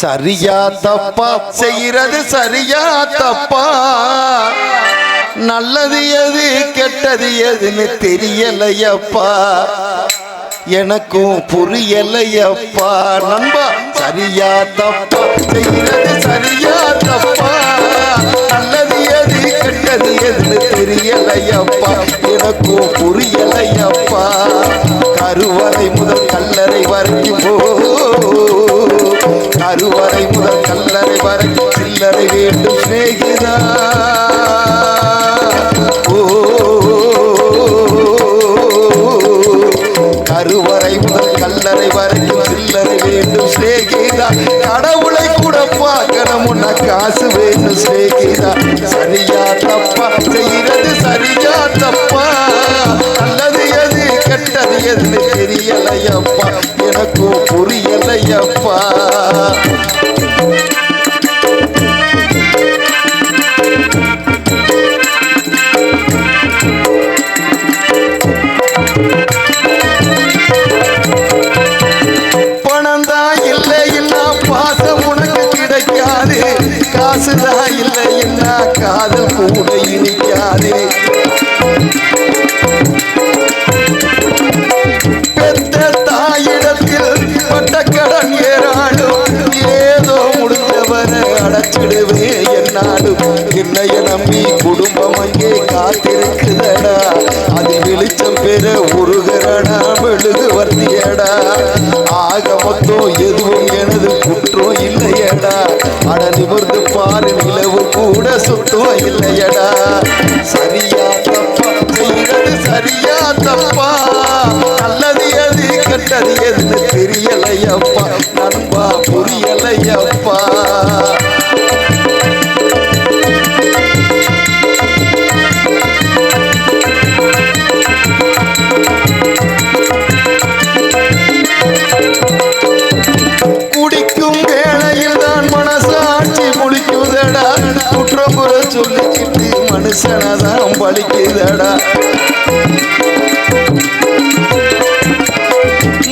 சரியா தப்பா? செய்யறது சரியா தப்பா? நல்லது எது கெட்டது எதுன்னு தெரியலையப்பா. எனக்கும் புரியலையப்பா. நண்பா சரியா தப்பா? செய்யறது சரியா தப்பா? நல்லது எது கெட்டது எதுன்னு தெரியலையப்பா. எனக்கும் புரியலையப்பா. கருவறை முதல் வரைக்கும் சில்லறை வேண்டும் சிநேகிதா. ஓ கருவறை முதல் கல்லறை வரைக்கும் சில்லறை வேண்டும் சிநேகிதா. கடவுளை கூட பார்க்கணும் உன்ன காசு வேண்டும் சிநேகிதா. சரியா தப்பா? செய்யறது சரியா தப்பா? நல்லது எது கெட்டது எதுன்னு தெரியலையப்பா பேசுதா இல்லை என்ன காதல் கூட இனிக்காதே. பெத்த தாயிடத்தில் பட்ட கடன் ஏறாடும். ஏதோ முடிஞ்சவரை அடைச்சிடுவே என்னாலும். என்னைய நம்பி குடும்பம் அங்கே காத்திருக்குதடா. அது வெளிச்சம் பெற உருகிறடா மெழுகு வர்த்தியடா கூட சுத்தம் இல்லையடா. சரியா தப்பா? செய்யறது சரியா தப்பா? நல்லது எது கெட்டது எது? குற்றம் குறை சொல்லிக்கிட்டு மனுஷனதான் பழிக்குதடா.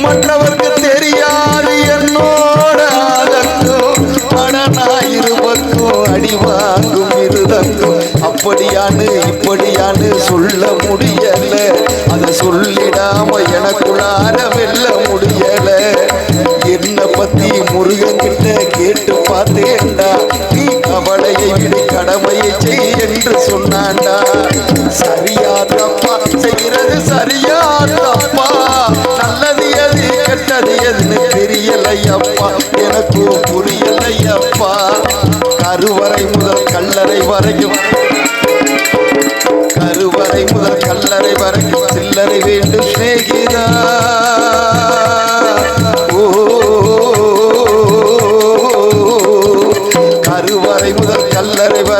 மற்றவர்க்கு தெரியாது என்னோட ஆதங்கம். படனாயிருவக்கும் அடி வாங்கும் இருதங்கும் அப்படியான்னு இப்படியான்னு சொல்ல முடியல. அதை சொல்லிடாம எனக்குள்ளார என்று சொன்னாண்டா. சரியா தப்பா செய்யறது சரியா தப்பா நல்லது எது கெட்டது எதுன்னு தெரியலையப்பா. எனக்கு புரியலையப்பா. கருவறை முதல் கல்லறை வரையும் கருவறை முதல் கல்லறை வரைக்கும் சில்லறை வேண்டும் சிநேகிதா.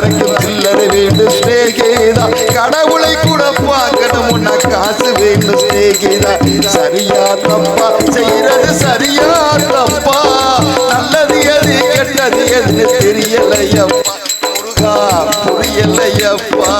சரக்கு சில்லறை வேண்டும் ஸ்நேகிதா கடவுளை கூட பார்க்கணும் உன்ன காசு வேண்டும் ஸ்நேகிதா சரியா தப்பா செய்யறது சரியா தப்பா நல்லது எது கெட்டது எதுன்னு தெரியலையப்பா. புரியலையப்பா.